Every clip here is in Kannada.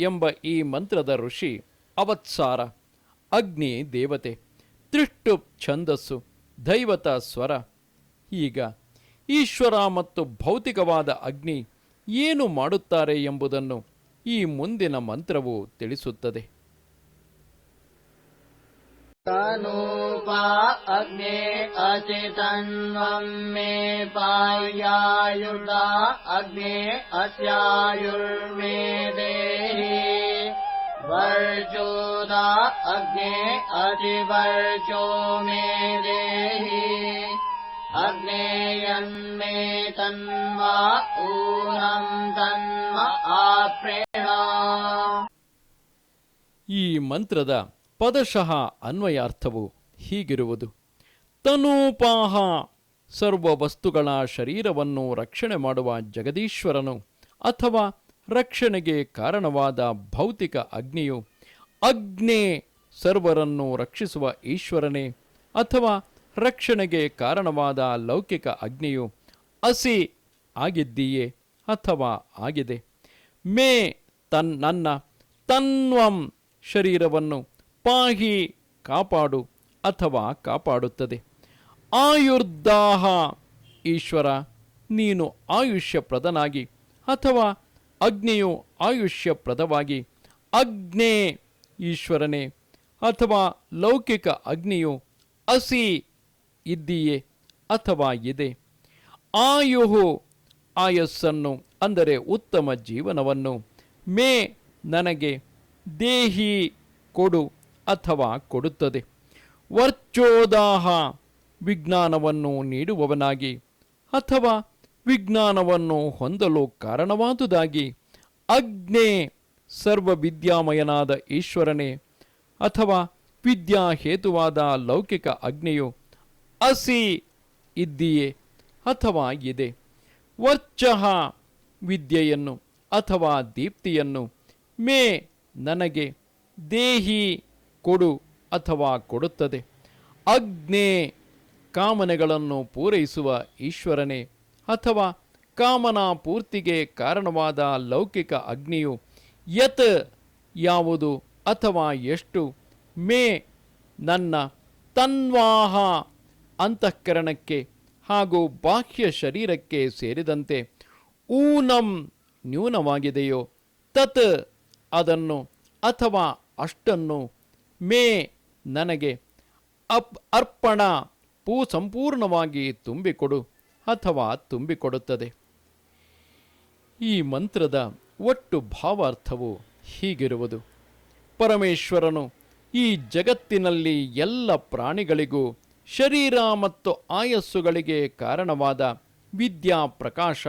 ಎಂಬ ಈ ಮಂತ್ರದ ಋಷಿ ಅವತ್ಸಾರ, ಅಗ್ನಿ ದೇವತೆ ತ್ರಿಷ್ಟು ಛಂದಸ್ಸು, ದೈವತ ಸ್ವರ. ಈಗ ಈಶ್ವರ ಮತ್ತು ಭೌತಿಕವಾದ ಅಗ್ನಿ ಏನು ಮಾಡುತ್ತಾರೆ ಎಂಬುದನ್ನು ಈ ಮುಂದಿನ ಮಂತ್ರವು ತಿಳಿಸುತ್ತದೆ. तनूपा अग्ने अचितन्वम् मे पार्यायुर्दा अग्ने अस्यायुर्मे देहि वर्चोदा अग्ने अतिवर्चो मे देहि अग्नेयन्मे तन्वा ऊनम् तन्म आप्रेण ಈ ಮಂತ್ರದ ಪದಶಃ ಅನ್ವಯಾರ್ಥವು ಹೀಗಿರುವುದು. ತನೂಪಾಹ ಸರ್ವ ವಸ್ತುಗಳ ಶರೀರವನ್ನು ರಕ್ಷಣೆ ಮಾಡುವ ಜಗದೀಶ್ವರನು ಅಥವಾ ರಕ್ಷಣೆಗೆ ಕಾರಣವಾದ ಭೌತಿಕ ಅಗ್ನಿಯು ಅಗ್ನೇ ಸರ್ವರನ್ನು ರಕ್ಷಿಸುವ ಈಶ್ವರನೇ ಅಥವಾ ರಕ್ಷಣೆಗೆ ಕಾರಣವಾದ ಲೌಕಿಕ ಅಗ್ನಿಯು ಅಸಿ ಆಗಿದ್ದೀಯೇ ಅಥವಾ ಆಗಿದೆ. ಮೇ ತನ್ ನನ್ನ ತನ್ವಂ ಶರೀರವನ್ನು ಪಾಹಿ ಕಾಪಾಡು ಅಥವಾ ಕಾಪಾಡುತ್ತದೆ. ಆಯುರ್ದಾಹ, ಈಶ್ವರ, ನೀನು ಆಯುಷ್ಯ ಪ್ರದನಾಗಿ ಅಥವಾ ಅಗ್ನಿಯು ಆಯುಷ್ಯಪ್ರದವಾಗಿ, ಅಗ್ನೇ ಈಶ್ವರನೇ ಅಥವಾ ಲೌಕಿಕ ಅಗ್ನಿಯು ಅಸಿ ಇದ್ದೀಯೇ ಅಥವಾ ಇದೆ ಆಯುಹು ಆಯಸ್ಸನ್ನು, ಅಂದರೆ ಉತ್ತಮ ಜೀವನವನ್ನು, ಮೇ ನನಗೆ ದೇಹಿ ಕೊಡು. ಅಥವಾ ಕೊಡುತ್ತದೆ. ವರ್ಚೋದಾಹ ವಿಜ್ಞಾನವನ್ನು ನೀಡುವವನಾಗಿ ಅಥವಾ ವಿಜ್ಞಾನವನ್ನು ಹೊಂದಲು ಕಾರಣವಾದುದಾಗಿ ಅಗ್ನೇ ಸರ್ವವಿದ್ಯಾಮಯನಾದ ಈಶ್ವರನೇ ಅಥವಾ ವಿದ್ಯಾಹೇತುವಾದ ಲೌಕಿಕ ಅಗ್ನೆಯು ಅಸಿ ಇದ್ದೀಯೇ ಅಥವಾ ಇದೆ ವರ್ಚಃ ವಿದ್ಯೆಯನ್ನು ಅಥವಾ ದೀಪ್ತಿಯನ್ನು ಮೇ ನನಗೆ ದೇಹಿ ಕೊಡು ಅಥವಾ ಕೊಡುತ್ತದೆ. ಅಗ್ನೇ ಕಾಮನೆಗಳನ್ನು ಪೂರೈಸುವ ಈಶ್ವರನೇ ಅಥವಾ ಕಾಮನಾ ಪೂರ್ತಿಗೆ ಕಾರಣವಾದ ಲೌಕಿಕ ಅಗ್ನಿಯು ಯತ್ ಯಾವುದು ಅಥವಾ ಎಷ್ಟು ಮೇ ನನ್ನ ತನ್ವಾಹ ಅಂತಃಕರಣಕ್ಕೆ ಹಾಗೂ ಬಾಹ್ಯ ಶರೀರಕ್ಕೆ ಸೇರಿದಂತೆ ಊನಂ ನ್ಯೂನವಾಗಿದೆಯೋ ತತ್ ಅದನ್ನು ಅಥವಾ ಅಷ್ಟನ್ನು ಮೇ ನನಗೆ ಅಪ್ ಅರ್ಪಣ ಪೂ ಸಂಪೂರ್ಣವಾಗಿ ತುಂಬಿಕೊಡು ಅಥವಾ ತುಂಬಿಕೊಡುತ್ತದೆ. ಈ ಮಂತ್ರದ ಒಟ್ಟು ಭಾವಾರ್ಥವು ಹೀಗಿರುವುದು. ಪರಮೇಶ್ವರನು ಈ ಜಗತ್ತಿನಲ್ಲಿ ಎಲ್ಲ ಪ್ರಾಣಿಗಳಿಗೂ ಶರೀರ ಮತ್ತು ಆಯಸ್ಸುಗಳಿಗೆ ಕಾರಣವಾದ ವಿದ್ಯಾ ಪ್ರಕಾಶ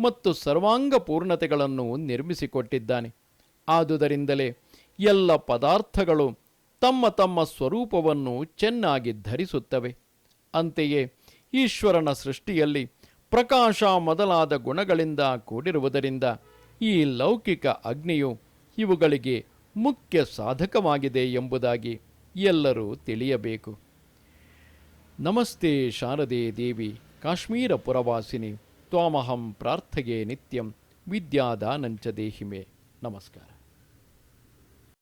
ಮತ್ತು ಸರ್ವಾಂಗ ಪೂರ್ಣತೆಗಳನ್ನು ನಿರ್ಮಿಸಿಕೊಟ್ಟಿದ್ದಾನೆ. ಆದುದರಿಂದಲೇ ಎಲ್ಲ ಪದಾರ್ಥಗಳು ತಮ್ಮ ತಮ್ಮ ಸ್ವರೂಪವನ್ನು ಚೆನ್ನಾಗಿ ಧರಿಸುತ್ತವೆ. ಅಂತೆಯೇ ಈಶ್ವರನ ಸೃಷ್ಟಿಯಲ್ಲಿ ಪ್ರಕಾಶ ಮೊದಲಾದ ಗುಣಗಳಿಂದ ಕೂಡಿರುವುದರಿಂದ ಈ ಲೌಕಿಕ ಅಗ್ನಿಯು ಇವುಗಳಿಗೆ ಮುಖ್ಯ ಸಾಧಕವಾಗಿದೆ ಎಂಬುದಾಗಿ ಎಲ್ಲರೂ ತಿಳಿಯಬೇಕು. ನಮಸ್ತೆ ಶಾರದೆ ದೇವಿ, ಕಾಶ್ಮೀರ ಪುರವಾಸಿನಿ, ತ್ವಾಮಹಂ ಪ್ರಾರ್ಥಗೆ ನಿತ್ಯಂ, ವಿದ್ಯಾದಾನಂಚ ದೇಹಿಮೆ. ನಮಸ್ಕಾರ.